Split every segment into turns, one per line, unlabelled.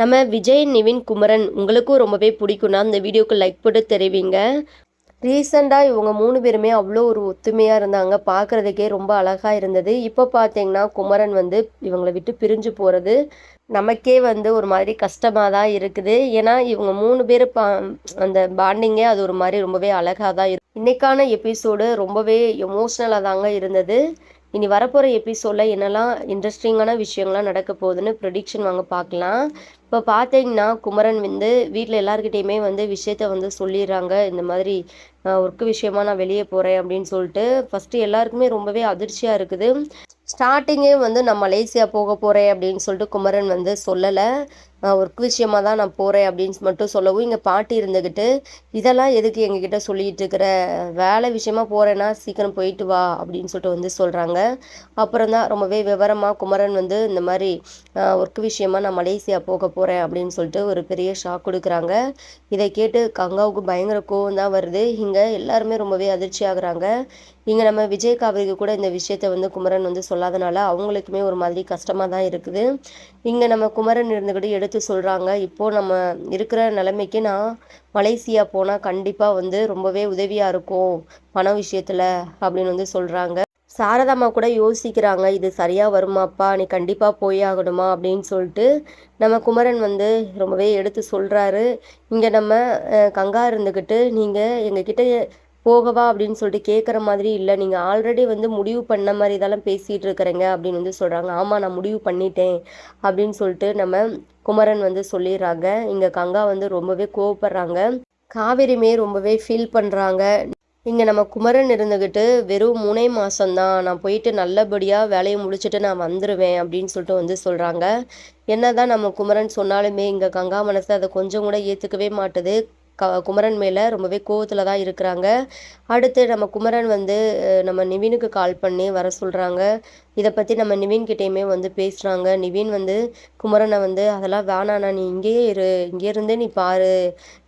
நம்ம விஜய் நிவின் குமரன் உங்களுக்கும் ரொம்பவே பிடிக்கும்னா இந்த வீடியோக்கு லைக் போட்டு தெரிவிங்க. ரீசெண்டாக இவங்க மூணு பேருமே அவ்வளோ ஒரு ஒத்துமையாக இருந்தாங்க. பார்க்குறதுக்கே ரொம்ப அழகாக இருந்தது. இப்போ பார்த்தீங்கன்னா குமரன் வந்து இவங்களை விட்டு பிரிஞ்சு போகிறது நமக்கே வந்து ஒரு மாதிரி கஷ்டமாக தான் இருக்குது. ஏன்னா இவங்க மூணு பேர் பா அந்த பாண்டிங்கே அது ஒரு மாதிரி ரொம்பவே அழகாக தான் இருக்கு இன்றைக்கான எபிசோடு ரொம்பவே எமோஷ்னலாக தாங்க இருந்தது. இனி வரப்போகிற எபிசோடில் என்னெல்லாம் இன்ட்ரெஸ்டிங்கான விஷயங்கள்லாம் நடக்க போகுதுன்னு ப்ரொடிக்ஷன் வாங்க பார்க்கலாம். இப்போ பார்த்தீங்கன்னா குமரன் வந்து வீட்டில் எல்லாருக்கிட்டேயுமே வந்து விஷயத்த வந்து சொல்லிடுறாங்க. இந்த மாதிரி ஒர்க்கு விஷயமா நான் வெளியே போகிறேன் அப்படின்னு சொல்லிட்டு ஃபஸ்ட்டு எல்லாருக்குமே ரொம்பவே அதிர்ச்சியாக இருக்குது. ஸ்டார்டிங்கே வந்து நான் மலேசியா போக போகிறேன் அப்படின்னு சொல்லிட்டு குமரன் வந்து சொல்லலை. ஒர்க் விஷயமா தான் நான் போகிறேன் அப்படின்னு மட்டும் சொல்லவும் இங்கே பாட்டி இருந்துக்கிட்டு இதெல்லாம் எதுக்கு எங்ககிட்ட சொல்லிகிட்டு இருக்கிற? வேலை விஷயமா போகிறேன்னா சீக்கிரம் போயிட்டு வா அப்படின்னு சொல்லிட்டு வந்து சொல்கிறாங்க அப்புறம் தான் ரொம்பவே விவரமாக குமரன் வந்து இந்த மாதிரி ஒர்க் விஷயமா நான் மலேசியா போக போகிறேன் அப்படின்னு சொல்லிட்டு ஒரு பெரிய ஷாக் கொடுக்குறாங்க. இதை கேட்டு கங்காவுக்கு பயங்கர கோவம் தான் வருது. இங்கே எல்லாருமே ரொம்பவே அதிர்ச்சி ஆகுறாங்க. இங்கே நம்ம விஜய் காவிரிக்கு கூட இந்த விஷயத்த வந்து குமரன் வந்து சொல்லாதனால அவங்களுக்குமே ஒரு மாதிரி கஷ்டமாக தான் இருக்குது. இங்கே நம்ம குமரன் இருந்துக்கிட்டு எடுத்து சொல்கிறாங்க இப்போது நம்ம இருக்கிற நிலைமைக்கு நான் மலேசியா போனால் கண்டிப்பாக வந்து ரொம்பவே உதவியாக இருக்கும் பண விஷயத்தில் அப்படின்னு வந்து சொல்கிறாங்க சாரதாம்மா கூட யோசிக்கிறாங்க. இது சரியாக வருமாப்பா? நீ கண்டிப்பாக போய் ஆகணுமா? அப்படின்னு சொல்லிட்டு நம்ம குமரன் வந்து ரொம்பவே எடுத்து சொல்கிறாரு இங்கே நம்ம கங்கா இருந்துக்கிட்டு நீங்கள் எங்ககிட்ட போகவா அப்படின்னு சொல்லிட்டு கேட்குற மாதிரி இல்லை. நீங்கள் ஆல்ரெடி வந்து முடிவு பண்ண மாதிரி இதெல்லாம் பேசிகிட்டு இருக்கிறீங்க அப்படின்னு வந்து சொல்கிறாங்க ஆமாம் நான் முடிவு பண்ணிட்டேன் அப்படின்னு சொல்லிட்டு நம்ம குமரன் வந்து சொல்லிடுறாங்க. இங்கே கங்கா வந்து ரொம்பவே கோவப்படுறாங்க. காவேரிமே ரொம்பவே ஃபீல் பண்ணுறாங்க இங்கே நம்ம குமரன் இருந்துக்கிட்டு வெறும் மூணே மாதம்தான் நான் போயிட்டு நல்லபடியாக வேலையை முடிச்சுட்டு நான் வந்துடுவேன் அப்படின்னு சொல்லிட்டு வந்து சொல்கிறாங்க என்ன தான் நம்ம குமரன் சொன்னாலுமே இங்கே கங்கா மனசு அதை கொஞ்சம் கூட ஏற்றுக்கவே மாட்டுது. க குமரன் மேலே ரொம்பவே கோவத்தில் தான் இருக்கிறாங்க. அடுத்து நம்ம குமரன் வந்து நம்ம நிவினுக்கு கால் பண்ணி வர சொல்கிறாங்க இதை பற்றி நம்ம நிவின் கிட்டேயுமே வந்து பேசுகிறாங்க நிவின் வந்து குமரனை வந்து அதெல்லாம் வேணாண்ணா நீ இங்கேயே இரு. இங்கே இருந்தே நீ பாரு.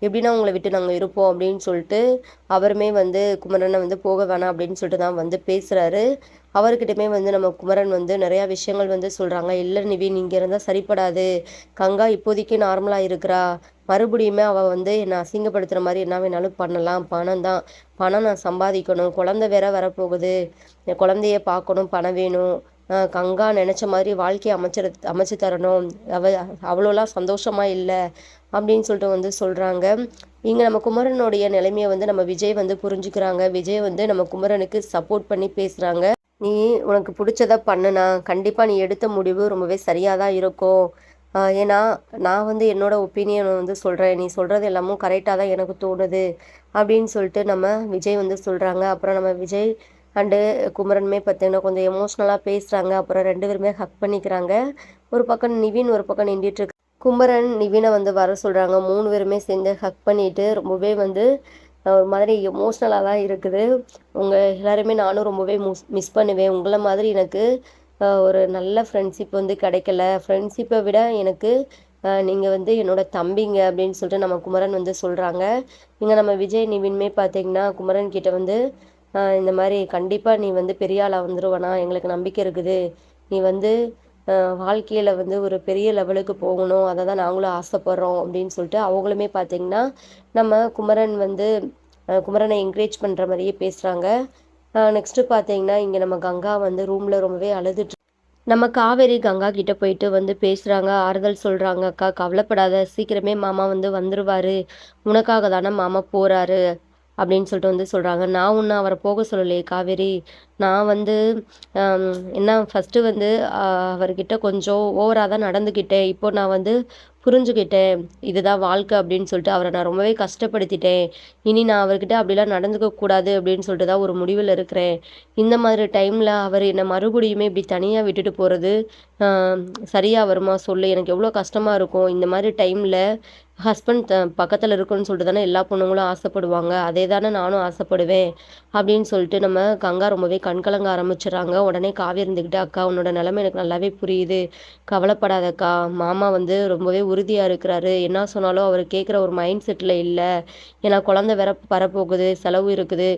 எப்படின்னா உங்களை விட்டு நாங்கள் இருப்போம்? அப்படின்னு சொல்லிட்டு அவருமே வந்து குமரனை வந்து போக வேணாம் அப்படின்னு சொல்லிட்டு தான் வந்து பேசுகிறாரு அவர்கிட்டமே வந்து நம்ம குமரன் வந்து நிறையா விஷயங்கள் வந்து சொல்கிறாங்க இல்லை நிவின் இங்கே இருந்தால் சரிப்படாது. கங்கா இப்போதைக்கு நார்மலாக இருக்கிறா. மறுபடியுமே அவள் வந்து என்னை அசிங்கப்படுத்துகிற மாதிரி என்ன வேணாலும் பண்ணலாம். பணம் தான். பணம் நான் சம்பாதிக்கணும். குழந்த வேற வரப்போகுது. குழந்தைய பார்க்கணும் பணம் வேணும். கங்கா நினச்ச மாதிரி வாழ்க்கையை அமைச்சிட அமைச்சு தரணும். அவ அவ்வளோலாம் சந்தோஷமாக இல்லை அப்படின்னு சொல்லிட்டு வந்து சொல்கிறாங்க இங்கே நம்ம குமரனுடைய நிலைமையை வந்து நம்ம விஜய் வந்து புரிஞ்சுக்கிறாங்க. விஜய் வந்து நம்ம குமரனுக்கு சப்போர்ட் பண்ணி பேசுகிறாங்க நீ உனக்கு பிடிச்சத பண்ணுனா கண்டிப்பாக நீ எடுத்த முடிவு ரொம்பவே சரியாக தான் இருக்கும். ஏன்னா நான் வந்து என்னோடய ஒப்பீனியன் வந்து சொல்கிறேன் நீ சொல்கிறது எல்லாமும் கரெக்டாக தான் எனக்கு தோணுது அப்படின்னு சொல்லிட்டு நம்ம விஜய் வந்து சொல்கிறாங்க அப்புறம் நம்ம விஜய் அண்டு குமரனுமே பார்த்தீங்கன்னா கொஞ்சம் எமோஷ்னலாக பேசுகிறாங்க அப்புறம் ரெண்டு பேருமே ஹக் பண்ணிக்கிறாங்க. ஒரு பக்கம் நிவின் ஒரு பக்கம் நின்றுட்டுருக்கு குமரன் நிவினை வந்து வர சொல்கிறாங்க மூணு பேருமே சேர்ந்து ஹக் பண்ணிவிட்டு ரொம்பவே வந்து ஒரு மாதிரி எமோஷ்னலாக தான் இருக்குது. உங்கள் எல்லாருமே நானும் ரொம்பவே மிஸ் மிஸ் பண்ணுவேன். உங்களை மாதிரி எனக்கு ஒரு நல்ல ஃப்ரெண்ட்ஷிப் வந்து கிடைக்கல. ஃப்ரெண்ட்ஷிப்பை விட எனக்கு நீங்கள் வந்து என்னோடய தம்பிங்க அப்படின்னு சொல்லிட்டு நம்ம குமரன் வந்து சொல்கிறாங்க இங்கே நம்ம விஜய் நிவின்மே பார்த்தீங்கன்னா குமரன் கிட்ட வந்து இந்த மாதிரி கண்டிப்பாக நீ வந்து பெரிய ஆளாக வந்துடுவனா எங்களுக்கு நம்பிக்கை இருக்குது. நீ வந்து வாழ்க்கையில் வந்து ஒரு பெரிய லெவலுக்கு போகணும். அதை தான் நாங்களும் ஆசைப்பட்றோம் அப்படின்னு சொல்லிட்டு அவங்களுமே பார்த்திங்கன்னா நம்ம குமரன் வந்து குமரனை என்கரேஜ் பண்ணுற மாதிரியே பேசுகிறாங்க நெக்ஸ்ட்டு பார்த்தீங்கன்னா இங்கே நம்ம கங்கா வந்து ரூமில் ரொம்பவே அழுதுட்டு நம்ம காவேரி கங்கா கிட்ட போயிட்டு வந்து பேசுகிறாங்க ஆறுதல் சொல்கிறாங்க அக்கா கவலைப்படாத சீக்கிரமே மாமா வந்து வந்துடுவார் உனக்காக தானே மாமா போகிறாரு அப்படின்னு சொல்லிட்டு வந்து சொல்கிறாங்க நான் ஒன்று அவரை போக சொல்லலையே காவேரி. நான் வந்து என்ன ஃபஸ்ட்டு வந்து அவர்கிட்ட கொஞ்சம் ஓவராக தான் நடந்துக்கிட்டேன் இப்போ நான் வந்து புரிஞ்சுக்கிட்டேன். இதுதான் வாழ்க்கை அப்படின்னு சொல்லிட்டு அவரை நான் ரொம்பவே கஷ்டப்படுத்திட்டேன். இனி நான் அவர்கிட்ட அப்படிலாம் நடந்துக்க கூடாது அப்படின்னு சொல்லிட்டு தான் ஒரு முடிவில் இருக்கிறேன். இந்த மாதிரி டைமில் அவர் என்னை மறுபடியுமே இப்படி தனியாக விட்டுட்டு போகிறது சரியாக வருமா சொல்லு எனக்கு எவ்வளோ கஷ்டமாக இருக்கும். இந்த மாதிரி டைமில் ஹஸ்பண்ட் த பக்கத்தில் இருக்குன்னு சொல்லிட்டு தானே எல்லா பொண்ணுங்களும் ஆசைப்படுவாங்க. அதே தானே நானும் ஆசைப்படுவேன் அப்படின்னு சொல்லிட்டு நம்ம கங்கா ரொம்பவே கண்கலங்க ஆரம்பிச்சிடறாங்க. உடனே காவி இருந்துக்கிட்டு அக்கா உன்னோட நிலமை எனக்கு நல்லாவே புரியுது. கவலைப்படாதக்கா. மாமா வந்து ரொம்பவே உறுதியாக இருக்கிறாரு. என்ன சொன்னாலும் அவர் கேட்குற ஒரு மைண்ட் செட்டில் இல்லை. ஏன்னா குழந்த வேற வரப்போகுது. செலவு இருக்குது.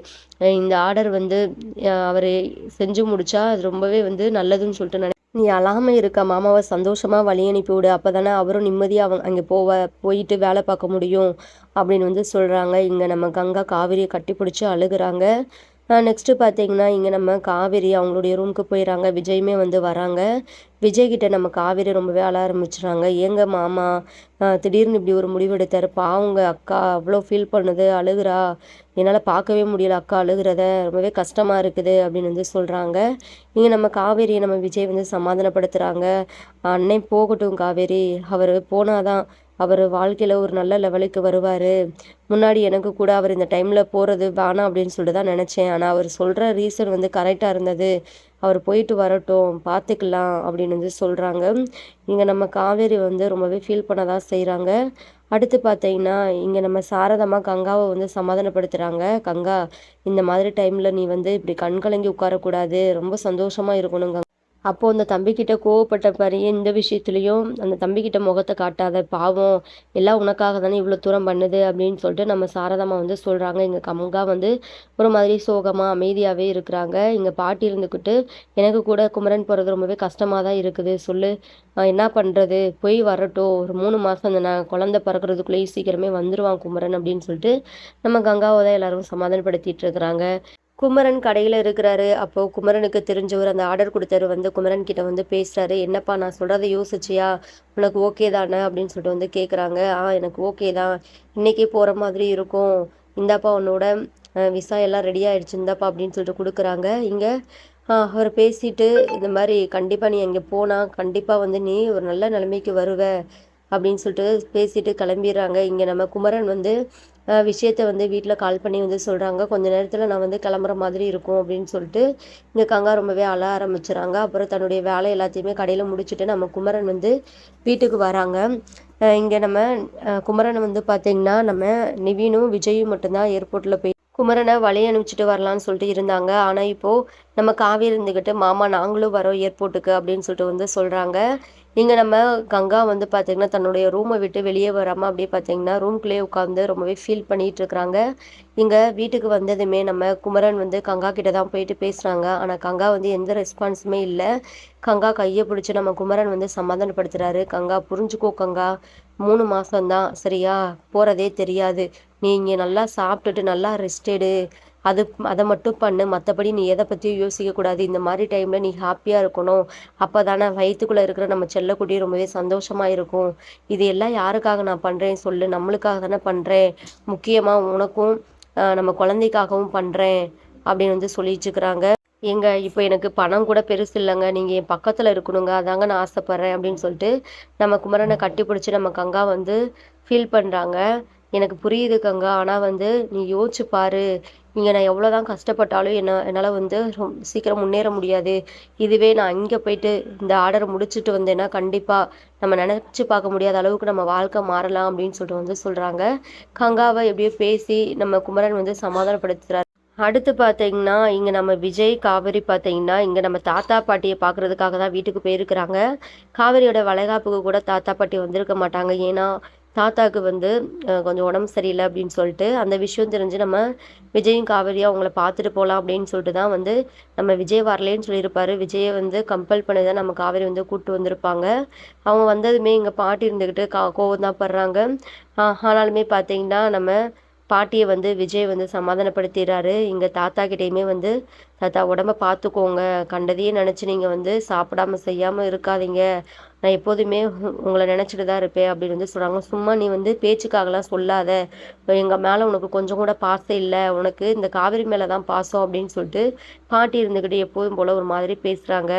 இந்த ஆர்டர் வந்து அவர் செஞ்சு முடித்தா அது ரொம்பவே வந்து நல்லதுன்னு சொல்லிட்டு நினை நீ அழாமல் இருக்க மாமாவை சந்தோஷமாக வழி அனுப்பி விடு. அப்போ தானே அவரும் நிம்மதியாக அவங்க அங்கே போவ போயிட்டு வேலை பார்க்க முடியும் அப்படின்னு வந்து சொல்கிறாங்க இங்கே நம்ம கங்கா காவிரியை கட்டி பிடிச்சி அழுகுறாங்க. நெக்ஸ்ட்டு பார்த்தீங்கன்னா இங்கே நம்ம காவேரி அவங்களுடைய ரூமுக்கு போயிடறாங்க விஜயுமே வந்து வராங்க. விஜய்கிட்ட நம்ம காவேரி ரொம்பவே அழ ஆரம்பிச்சுறாங்க. ஏங்க மாமா திடீர்னு இப்படி ஒரு முடிவு எடுத்தார். பாவங்க அக்கா அவ்வளோ ஃபீல் பண்ணுது அழுகுறா. என்னால் பார்க்கவே முடியல. அக்கா அழுகிறத ரொம்பவே கஷ்டமாக இருக்குது அப்படின்னு வந்து சொல்கிறாங்க இங்கே நம்ம காவேரியை நம்ம விஜய் வந்து சமாதானப்படுத்துகிறாங்க அன்னை போகட்டும் காவேரி. அவர் போனாதான் அவர் வாழ்க்கையில் ஒரு நல்ல லெவலுக்கு வருவார். முன்னாடி எனக்கு கூட அவர் இந்த டைமில் போகிறது வேணாம் அப்படின்னு சொல்லிட்டு தான் நினச்சேன். ஆனால் அவர் சொல்கிற ரீசன் வந்து கரெக்டாக இருந்தது. அவர் போயிட்டு வரட்டும் பார்த்துக்கலாம் அப்படின்னு வந்து சொல்கிறாங்க இங்கே நம்ம காவேரி வந்து ரொம்பவே ஃபீல் பண்ண தான் செய்கிறாங்க அடுத்து பார்த்தீங்கன்னா இங்கே நம்ம சாரதமாக கங்காவை வந்து சமாதானப்படுத்துகிறாங்க கங்கா இந்த மாதிரி டைமில் நீ வந்து இப்படி கண் கலங்கி உட்காரக்கூடாது. ரொம்ப சந்தோஷமாக இருக்கணும் அப்போது அந்த தம்பிக்கிட்ட கோவப்பட்ட பாரியே இந்த விஷயத்துலையும் அந்த தம்பிக்கிட்ட முகத்தை காட்டாத? பாவம். எல்லாம் உனக்காக தானே இவ்வளோ தூரம் பண்ணுது? அப்படின்னு சொல்லிட்டு நம்ம சாரதாமா வந்து சொல்கிறாங்க இங்கே கமுங்கா வந்து ஒரு மாதிரி சோகமாக அமைதியாகவே இருக்கிறாங்க. எங்கள் பாட்டி இருந்துக்கிட்டு எனக்கு கூட குமரன் போகிறது ரொம்பவே கஷ்டமாக தான் இருக்குது. சொல்லு. என்ன பண்ணுறது போய் வரட்டும். ஒரு மூணு மாதம் அந்த நான் குழந்த பிறக்கிறதுக்குள்ளேயும் சீக்கிரமே வந்துடுவான் குமரன். அப்படின்னு சொல்லிட்டு நம்ம கங்காவை தான் எல்லாரும் சமாதானப்படுத்திட்டு இருக்கிறாங்க. குமரன் கடையில் இருக்கிறாரு. அப்போது குமரனுக்கு தெரிஞ்சவர் அந்த ஆர்டர் கொடுத்தவர் வந்து குமரன் கிட்ட வந்து பேசுகிறாரு என்னப்பா நான் சொல்கிறத யோசிச்சியா? உனக்கு ஓகே தானே? அப்படின்னு சொல்லிட்டு வந்து கேட்குறாங்க ஆ எனக்கு ஓகே தான். இன்றைக்கே போகிற மாதிரி இருக்கும். இந்தாப்பா உன்னோட விசா எல்லாம் ரெடி ஆகிடுச்சு இந்தாப்பா அப்படின்னு சொல்லிட்டு கொடுக்குறாங்க. இங்கே அவர் பேசிட்டு இந்த மாதிரி கண்டிப்பாக நீ அங்கே போனால் கண்டிப்பாக வந்து நீ ஒரு நல்ல நிலைமைக்கு வருவ. அப்படின்னு சொல்லிட்டு பேசிட்டு கிளம்பிடுறாங்க. இங்கே நம்ம குமரன் வந்து விஷயத்த வந்து வீட்டில் கால் பண்ணி வந்து சொல்கிறாங்க கொஞ்ச நேரத்தில் நான் வந்து கிளம்புற மாதிரி இருக்கும் அப்படின்னு சொல்லிட்டு இங்கே கங்கா ரொம்பவே அழ ஆரம்பிச்சுறாங்க. அப்புறம் தன்னுடைய வேலை எல்லாத்தையுமே கடையில் முடிச்சுட்டு நம்ம குமரன் வந்து வீட்டுக்கு வராங்க. இங்கே நம்ம குமரன் வந்து பார்த்திங்கன்னா நம்ம நிவீனும் விஜயும் மட்டும்தான் ஏர்போர்ட்டில் போய் குமரனை வழி அனுப்பிச்சிட்டு வரலான்னு சொல்லிட்டு இருந்தாங்க. ஆனால் இப்போது நம்ம காவேரி இருந்துக்கிட்டு மாமா நாங்களும் வரோம் ஏர்போர்ட்டுக்கு அப்படின்னு சொல்லிட்டு வந்து சொல்கிறாங்க இங்கே நம்ம கங்கா வந்து பார்த்திங்கன்னா தன்னுடைய ரூமை விட்டு வெளியே வராமல் அப்படியே பார்த்திங்கன்னா ரூம்குள்ளேயே உட்காந்து ரொம்பவே ஃபீல் பண்ணிகிட்டு இருக்கிறாங்க இங்கே வீட்டுக்கு வந்ததுமே நம்ம குமரன் வந்து கங்கா கிட்ட தான் போயிட்டு பேசுகிறாங்க ஆனால் கங்கா வந்து எந்த ரெஸ்பான்ஸுமே இல்லை. கங்கா கையை பிடிச்சி நம்ம குமரன் வந்து சமாதானப்படுத்துகிறாரு கங்கா புரிஞ்சுக்கோ கங்கா. மூணு மாதம்தான் சரியா? போகிறதே தெரியாது. நீ இங்கே நல்லா சாப்பிட்டுட்டு நல்லா ரெஸ்ட் எடு. அது அதை மட்டும் பண்ணு. மற்றபடி நீ எதை பற்றியும் யோசிக்கக்கூடாது இந்த மாதிரி டைமில் நீ ஹாப்பியாக இருக்கணும். அப்போ தானே வயிற்றுக்குள்ளே இருக்கிற நம்ம செல்லக்குட்டி ரொம்பவே சந்தோஷமாக இருக்கும். இது எல்லாம் யாருக்காக நான் பண்ணுறேன் சொல்லு. நம்மளுக்காக தானே பண்ணுறேன் முக்கியமாக உனக்கும் நம்ம குழந்தைக்காகவும் பண்ணுறேன் அப்படின்னு வந்து சொல்லிச்சுக்கிறாங்க ஏங்க இப்போ எனக்கு பணம் கூட பெருசு இல்லைங்க. நீங்கள் என் பக்கத்தில் இருக்கணுங்க. அதாங்க நான் ஆசைப்பட்றேன் அப்படின்னு சொல்லிட்டு நம்ம குமரனை கட்டி பிடிச்சி நம்ம கங்கா வந்து ஃபீல் பண்ணுறாங்க எனக்கு புரியுது கங்கா. ஆனால் வந்து நீ யோசிச்சு பாரு. இங்கே நான் எவ்வளோ தான் கஷ்டப்பட்டாலும் என்ன என்னால் வந்து ரொம்ப சீக்கிரம் முன்னேற முடியாது. இதுவே நான் இங்கே போயிட்டு இந்த ஆர்டரை முடிச்சுட்டு வந்தேன்னா கண்டிப்பாக நம்ம நினச்சி பார்க்க முடியாத அளவுக்கு நம்ம வாழ்க்கை மாறலாம் அப்படின்னு சொல்லிட்டு வந்து சொல்கிறாங்க கங்காவை எப்படியோ பேசி நம்ம குமரன் வந்து சமாதானப்படுத்துகிறார் அடுத்து பார்த்தீங்கன்னா இங்கே நம்ம விஜய் காவேரி பார்த்தீங்கன்னா இங்கே நம்ம தாத்தா பாட்டியை பார்க்குறதுக்காக தான் வீட்டுக்கு போயிருக்கிறாங்க. காவேரியோட வளைகாப்புக்கு கூட தாத்தா பாட்டி வந்திருக்க மாட்டாங்க. ஏன்னா தாத்தாவுக்கு வந்து கொஞ்சம் உடம்பு சரியில்லை அப்படின்னு சொல்லிட்டு அந்த விஷயம் தெரிஞ்சு நம்ம விஜயும் காவேரியும் அவங்கள பார்த்துட்டு போகலாம் அப்படின்னு சொல்லிட்டு தான் வந்து நம்ம விஜய் வரலேன்னு சொல்லியிருப்பாரு. விஜயை வந்து கம்பல் பண்ணி தான் நம்ம காவேரி வந்து கூப்பிட்டு வந்திருப்பாங்க. அவங்க வந்ததுமே இங்கே பாட்டி இருந்துக்கிட்டு கா கோவம் தான் படுறாங்க ஆனாலுமே பார்த்தீங்கன்னா நம்ம பாட்டியை வந்து விஜய் வந்து சமாதானப்படுத்திடுறாரு. இங்கே தாத்தா கிட்டேயுமே வந்து தாத்தா உடம்ப பார்த்துக்கோங்க. கண்டதையே நினச்சி நீங்கள் வந்து சாப்பிடாம செய்யாமல் இருக்காதீங்க. நான் எப்போதுமே உங்களை நினச்சிட்டு தான் இருப்பேன் அப்படின்னு வந்து சொல்கிறாங்க சும்மா நீ வந்து பேச்சுக்காகலாம் சொல்லாத. எங்கள் மேலே உனக்கு கொஞ்சம் கூட பாசம் இல்லை. உனக்கு இந்த காவிரி மேலே தான் பாசம் அப்படின்னு சொல்லிட்டு பாட்டி இருந்துக்கிட்டு எப்போதும் போல் ஒரு மாதிரி பேசுகிறாங்க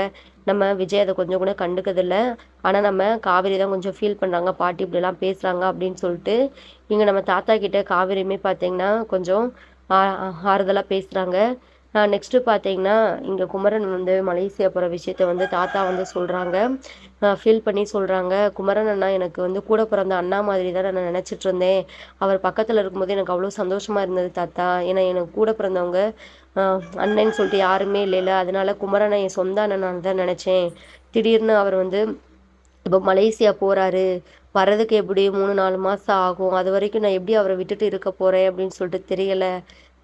நம்ம விஜய் அதை கொஞ்சம் கூட கண்டுக்கதில்லை ஆனால் நம்ம காவேரி தான் கொஞ்சம் ஃபீல் பண்ணுறாங்க பாட்டி இப்படிலாம் பேசுகிறாங்க அப்படின்னு சொல்லிட்டு இங்கே நம்ம தாத்தா கிட்ட காவேரியுமே பார்த்தீங்கன்னா கொஞ்சம் ஆறுதலாக பேசுகிறாங்க நான் நெக்ஸ்ட்டு பார்த்தீங்கன்னா இங்கே குமரன் வந்து மலேசியா போகிற விஷயத்த வந்து தாத்தா வந்து சொல்கிறாங்க ஃபீல் பண்ணி சொல்கிறாங்க குமரன் அண்ணா எனக்கு வந்து கூட பிறந்த அண்ணா மாதிரி தான் நான் நினச்சிட்டு இருந்தேன். அவர் பக்கத்தில் இருக்கும்போது எனக்கு அவ்வளோ சந்தோஷமாக இருந்தது தாத்தா. ஏன்னா எனக்கு கூட பிறந்தவங்க அண்ணன்னு சொல்லிட்டு யாருமே இல்லைல்ல. அதனால குமரனை என் சொந்த அண்ணன் தான் நினச்சேன். திடீர்னு அவர் வந்து இப்போ மலேசியா போகிறாரு வர்றதுக்கு எப்படி? மூணு நாலு மாதம் ஆகும். அது வரைக்கும் நான் எப்படி அவரை விட்டுட்டு இருக்க போகிறேன் அப்படின்னு சொல்லிட்டு தெரியலை.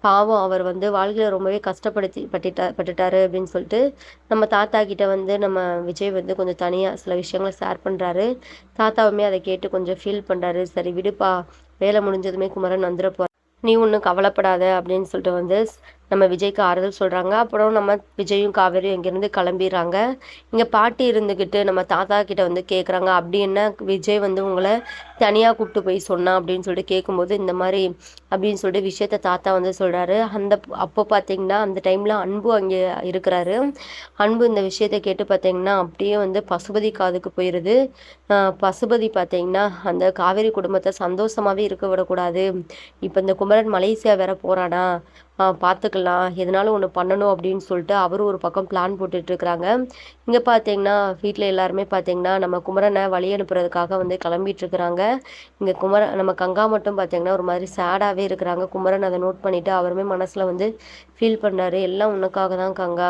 பாவம் அவர் வந்து வாழ்க்கையில் ரொம்பவே கஷ்டப்படுத்தி பட்டுட்டா பட்டுட்டாரு அப்படின்னு சொல்லிட்டு நம்ம தாத்தா கிட்ட வந்து நம்ம விஜய் வந்து கொஞ்சம் தனியாக சில விஷயங்களை ஷேர் பண்ணுறாரு தாத்தாவுமே அதை கேட்டு கொஞ்சம் ஃபீல் பண்ணுறாரு சரி விடுப்பா வேலை முடிஞ்சதுமே குமரன் வந்துட போ நீ ஒன்றும் கவலைப்படாத அப்படின்னு சொல்லிட்டு வந்து நம்ம விஜய்க்கு ஆறுதல் சொல்கிறாங்க அப்புறம் நம்ம விஜயும் காவேரியும் இங்கேருந்து கிளம்பிடுறாங்க. இங்கே பாட்டி இருந்துக்கிட்டு நம்ம தாத்தா கிட்ட வந்து கேட்குறாங்க அப்படி என்ன விஜய் வந்து உங்களை தனியாக கூப்பிட்டு போய் சொன்னான் அப்படின்னு சொல்லிட்டு கேட்கும்போது இந்த மாதிரி அப்படின்னு சொல்லிட்டு விஷயத்த தாத்தா வந்து சொல்கிறாரு அந்த அப்போ பார்த்தீங்கன்னா அந்த டைமில் அன்பு அங்கே இருக்கிறாரு. அன்பு இந்த விஷயத்த கேட்டு பார்த்தீங்கன்னா அப்படியே வந்து பசுபதி காதுக்கு போயிடுது பசுபதி பார்த்தீங்கன்னா அந்த காவேரி குடும்பத்தை சந்தோஷமாகவே இருக்க விடக்கூடாது. இப்போ இந்த குமரன் மலேசியா வேற போகிறானா பார்த்துக்கலாம் எதனாலும் ஒன்று பண்ணணும் அப்படின்னு சொல்லிட்டு அவரும் ஒரு பக்கம் பிளான் போட்டுட்ருக்குறாங்க இங்கே பார்த்தீங்கன்னா வீட்டில் எல்லாருமே பார்த்தீங்கன்னா நம்ம குமரனை வழி அனுப்புறதுக்காக வந்து கிளம்பிட்டுருக்குறாங்க இங்கே குமரன் நம்ம கங்கா மட்டும் பார்த்தீங்கன்னா ஒரு மாதிரி சேடாகவே இருக்கிறாங்க. குமரன் அதை நோட் பண்ணிவிட்டு அவருமே மனசில் வந்து ஃபீல் பண்ணாரு. எல்லாம் உனக்காக தான் கங்கா.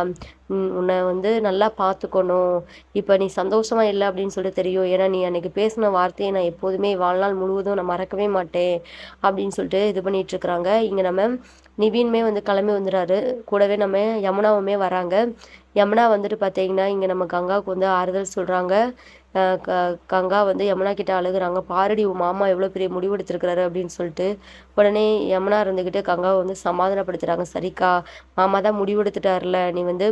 உன்னை வந்து நல்லா பார்த்துக்கணும் இப்போ நீ சந்தோஷமாக இல்லை அப்படின்னு சொல்லிட்டு தெரியும். ஏன்னா நீ அன்றைக்கி பேசின வார்த்தையை நான் எப்போதுமே வாழ்நாள் முழுவதும் நான் மறக்கவே மாட்டேன் அப்படின்னு சொல்லிட்டு இது பண்ணிகிட்ருக்குறாங்க இங்கே நம்ம நிவீனுமே வந்து கிளம்பி வந்துடுறாரு. கூடவே நம்ம யமுனாவுமே வராங்க. யமுனா வந்துட்டு பார்த்தீங்கன்னா இங்கே நம்ம கங்காவுக்கு வந்து ஆறுதல் சொல்கிறாங்க க கங்கா வந்து யமுனா கிட்ட அழுகுறாங்க. பாரடி உன் மாமா எவ்வளோ பெரிய முடிவெடுத்திருக்கிறாரு அப்படின்னு சொல்லிட்டு உடனே யமுனா இருந்துக்கிட்டு கங்காவை வந்து சமாதானப்படுத்துகிறாங்க சரிக்கா மாமா தான் முடிவெடுத்துட்டார்ல நீ வந்து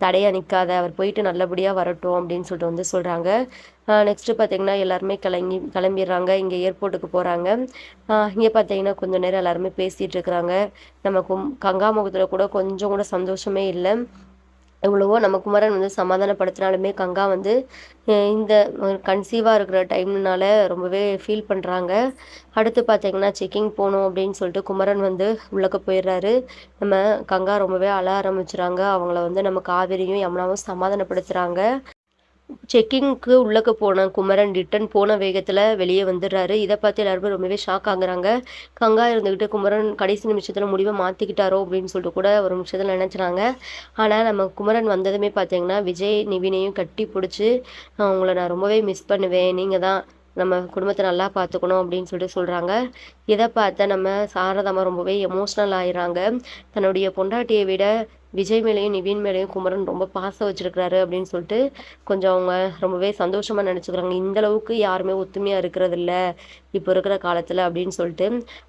தடையாக நிற்காத அவர் போயிட்டு நல்லபடியாக வரட்டும் அப்படின்னு சொல்லிட்டு வந்து சொல்கிறாங்க நெக்ஸ்ட்டு பார்த்தீங்கன்னா எல்லாருமே கிளம்பி கிளம்பிடுறாங்க. இங்கே ஏர்போர்ட்டுக்கு போகிறாங்க இங்கே பார்த்தீங்கன்னா கொஞ்சம் நேரம் எல்லாருமே பேசிகிட்டு இருக்கிறாங்க. நம்ம கும் கங்கா முகத்தில் கூட கொஞ்சம் கூட சந்தோஷமே இல்லை. எவ்வளவோ நம்ம குமரன் வந்து சமாதானப்படுத்தினாலுமே கங்கா வந்து இந்த கன்சீவாக இருக்கிற டைம்னால ரொம்பவே ஃபீல் பண்ணுறாங்க அடுத்து பார்த்தீங்கன்னா செக்கிங் போகணும் அப்படின்னு சொல்லிட்டு குமரன் வந்து உள்ளக்க போயிடுறாரு. நம்ம கங்கா ரொம்பவே அழ ஆரம்பிச்சுறாங்க. அவங்கள வந்து நம்ம காவேரியும் யமுனாவும் சமாதானப்படுத்துகிறாங்க செக்கிங்க்கு உள்ளக்க போன குமரன் ரிட்டன் போன வேகத்தில் வெளியே வந்துடுறாரு. இதை பார்த்து எல்லாருமே ரொம்பவே ஷாக் ஆகுறாங்க. கங்கா இருந்துக்கிட்டு குமரன் கடைசி நிமிஷத்தில் முடிவை மாற்றிக்கிட்டாரோ அப்படின்னு சொல்லிட்டு கூட ஒரு நிமிஷத்தில் நினச்சினாங்க ஆனால் நம்ம குமரன் வந்ததுமே பார்த்தீங்கன்னா விஜய் நிவினையும் கட்டி பிடிச்சி உங்களை நான் ரொம்பவே மிஸ் பண்ணுவேன். நீங்கள் தான் நம்ம குடும்பத்தை நல்லா பார்த்துக்கணும் அப்படின்னு சொல்லிட்டு சொல்கிறாங்க இதை பார்த்த நம்ம சாரதாமா ரொம்பவே எமோஷ்னல் ஆயிடுறாங்க. தன்னுடைய பொண்டாட்டியை விட விஜய் மேலேயும் நிவின் மேலேயும் குமரன் ரொம்ப பாசம் வச்சுருக்கிறாரு அப்படின்னு சொல்லிட்டு கொஞ்சம் அவங்க ரொம்பவே சந்தோஷமாக நினச்சிக்கிறாங்க. இந்தளவுக்கு யாருமே ஒத்துமையாக இருக்கிறது இல்லை இப்போ இருக்கிற காலத்தில் அப்படின்னு சொல்லிட்டு.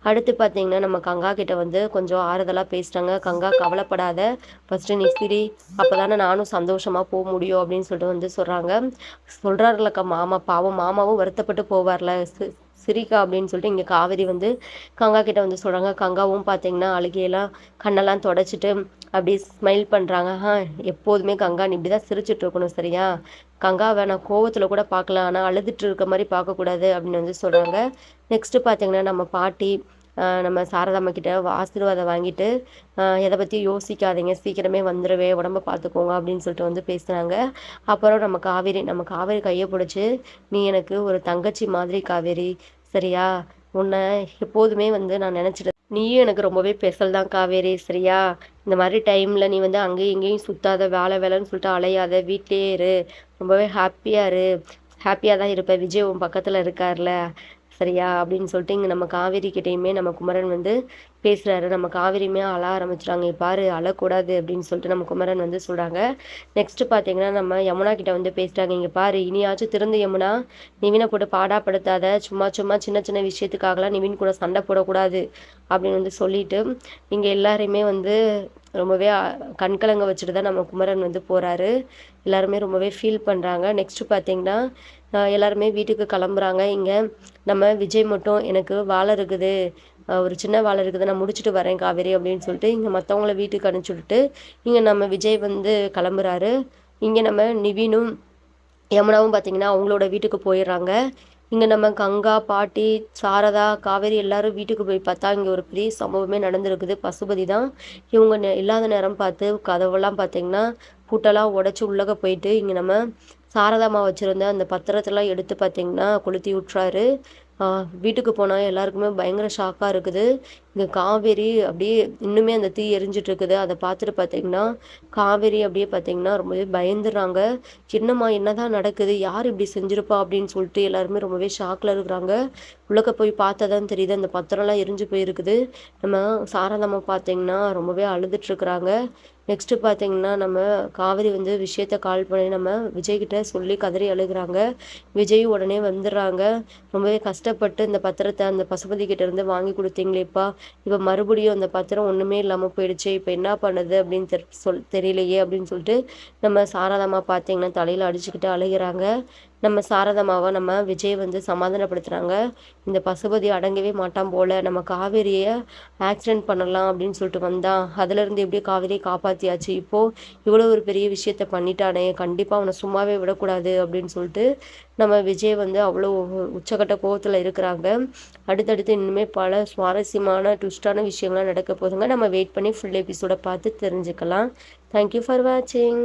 அடுத்து பார்த்தீங்கன்னா நம்ம கங்கா கிட்ட வந்து கொஞ்சம் ஆறுதலாக பேசிட்டாங்க கங்கா கவலைப்படாத. ஃபஸ்ட்டு நீ சிரி. அப்போ தானே நானும் சந்தோஷமாக போக முடியும் அப்படின்னு சொல்லிட்டு வந்து சொல்கிறாங்க சொல்கிறாருலக்கா மாமா. பாவம் மாமாவும் வருத்தப்பட்டு போவார்ல. சிரிக்கா அப்படின்னு சொல்லிட்டு இங்கே காவேரி வந்து கங்கா கிட்ட வந்து சொல்கிறாங்க கங்காவும் பார்த்தீங்கன்னா அழுகையெல்லாம் கண்ணெல்லாம் தொடச்சிட்டு அப்படியே ஸ்மைல் பண்ணுறாங்க ஆ எப்போதுமே கங்கா நீ இப்படி தான் சிரிச்சுட்டு இருக்கணும் சரியா? கங்காவை நான் கோவத்தில் கூட பார்க்கலாம் ஆனால் அழுதுட்டு இருக்க மாதிரி பார்க்கக்கூடாது அப்படின்னு வந்து சொல்கிறாங்க நெக்ஸ்ட்டு பார்த்தீங்கன்னா நம்ம பாட்டி நம்ம சாரதாம்மா கிட்ட ஆசீர்வாதம் வாங்கிட்டு எதை பற்றி யோசிக்காதீங்க. சீக்கிரமே வந்துடுவே உடம்ப பார்த்துக்கோங்க அப்படின்னு சொல்லிட்டு வந்து பேசுகிறாங்க அப்புறம் நம்ம காவேரி நம்ம காவேரி கையை பிடிச்சி நீ எனக்கு ஒரு தங்கச்சி மாதிரி காவேரி சரியா? உன்னை எப்போதுமே வந்து நான் நினச்சிட்டு நீயும் எனக்கு ரொம்பவே ஸ்பெஷல் தான் காவேரி சரியா? இந்த மாதிரி டைமில் நீ வந்து அங்கேயும் இங்கேயும் சுத்தாத வேலை வேலைன்னு சொல்லிட்டு அலையாத வீட்டிலேயே இரு. ரொம்பவே ஹாப்பியாக இரு. ஹாப்பியாக தான் இருப்பேன் விஜய் உன் பக்கத்தில் இருக்கார்ல. சரியா? அப்படின்னு சொல்லிட்டு இங்கே நம்ம காவேரி கிட்டேயுமே நம்ம குமரன் வந்து பேசுகிறாரு நம்ம காவேரியுமே அழ ஆரம்பிச்சிட்டாங்க. பாரு அழக்கூடாது அப்படின்னு சொல்லிட்டு நம்ம குமரன் வந்து சொல்கிறாங்க நெக்ஸ்ட்டு பார்த்தீங்கன்னா நம்ம யமுனா கிட்ட வந்து பேசுகிறாங்க இங்கே பாரு இனியாச்சும் திறந்து யமுனா நிவினை போட்டு பாடாப்படுத்தாத சும்மா சும்மா சின்ன சின்ன விஷயத்துக்காகலாம் நிவின் கூட சண்டை போடக்கூடாது அப்படின்னு வந்து சொல்லிட்டு இங்கே எல்லாரையுமே வந்து ரொம்பவே கண்கலங்க வச்சுட்டு தான் நம்ம குமரன் வந்து போகிறாரு எல்லாருமே ரொம்பவே ஃபீல் பண்ணுறாங்க நெக்ஸ்ட்டு பார்த்தீங்கன்னா எல்லாருமே வீட்டுக்கு கிளம்புறாங்க. இங்கே நம்ம விஜய் மட்டும் எனக்கு வாழை இருக்குது. ஒரு சின்ன வாழை இருக்குது. நான் முடிச்சுட்டு வரேன் காவேரி அப்படின்னு சொல்லிட்டு இங்கே மற்றவங்கள வீட்டுக்கு அனுப்பிச்சுட்டு இங்கே நம்ம விஜய் வந்து கிளம்புறாரு. இங்கே நம்ம நிவினும் யமுனாவும் பார்த்தீங்கன்னா அவங்களோட வீட்டுக்கு போயிடுறாங்க. இங்கே நம்ம கங்கா பாட்டி சாரதா காவேரி எல்லாரும் வீட்டுக்கு போய் பார்த்தா இங்கே ஒரு பெரிய சம்பவமே நடந்திருக்குது. பசுபதி தான் இவங்க இல்லாத நேரம் பார்த்து கதவெல்லாம் பார்த்தீங்கன்னா பூட்டெல்லாம் உடச்சி உள்ளக போயிட்டு இங்கே நம்ம சாரதாமா வச்சுருந்த அந்த பத்திரத்தெல்லாம் எடுத்து பார்த்திங்கன்னா கொளுத்தி விட்றாரு வீட்டுக்கு போனால் எல்லாருக்குமே பயங்கர ஷாக்காக இருக்குது. இங்கே காவேரி அப்படியே இன்னுமே அந்த தீ எரிஞ்சிட்டு இருக்குது அதை பார்த்துட்டு பார்த்தீங்கன்னா காவேரி அப்படியே பார்த்தீங்கன்னா ரொம்பவே பயந்துடுறாங்க சின்னம்மா என்னதான் நடக்குது? யார் இப்படி செஞ்சிருப்பா அப்படின்னு சொல்லிட்டு எல்லாருமே ரொம்பவே ஷாக்கில் இருக்கிறாங்க. உள்ளக்க போய் பார்த்தா தான் தெரியுது அந்த பத்திரம்லாம் எரிஞ்சு போயிருக்குது. நம்ம சாரதாம்மா பார்த்தீங்கன்னா ரொம்பவே அழுதுட்ருக்குறாங்க. நெக்ஸ்ட்டு பார்த்தீங்கன்னா நம்ம காவேரி வந்து விஷயத்த கால் பண்ணி நம்ம விஜய்கிட்ட சொல்லி கதறி அழுகுறாங்க. விஜய் உடனே வந்துடுறாங்க ரொம்பவே கஷ்டப்பட்டு இந்த பத்திரத்தை அந்த பசுபதி கிட்ட இருந்து வாங்கி கொடுத்தீங்களேப்பா. இப்போ மறுபடியும் அந்த பத்திரம் ஒன்றுமே இல்லாமல் போயிடுச்சு. இப்போ என்ன பண்ணுது அப்படின்னு தெரி சொல் தெரியலையே அப்படின்னு சொல்லிட்டு நம்ம சாராதமாக பார்த்தீங்கன்னா தலையில் அடிச்சுக்கிட்டு அழுகிறாங்க. நம்ம சாரதமாவை நம்ம விஜய் வந்து சமாதானப்படுத்துகிறாங்க இந்த பசுபதி அடங்கவே மாட்டான் போல். நம்ம காவேரியை ஆக்சிடென்ட் பண்ணலாம் அப்படின்னு சொல்லிட்டு வந்தான். அதுலேருந்து எப்படியோ காவேரியை காப்பாற்றியாச்சு இப்போது இவ்வளோ ஒரு பெரிய விஷயத்த பண்ணிட்டானே. கண்டிப்பாக அவனை சும்மாவே விடக்கூடாது அப்படின்னு சொல்லிட்டு நம்ம விஜய் வந்து அவ்வளோ உச்சக்கட்ட கோவத்தில் இருக்கிறாங்க. அடுத்தடுத்து இன்னுமே பல சுவாரஸ்யமான ட்விஸ்டான விஷயங்கள்லாம் நடக்க போதுங்க நம்ம வெயிட் பண்ணி ஃபுல் எபிசோட பார்த்து தெரிஞ்சுக்கலாம். தேங்க்யூ ஃபார் வாட்சிங்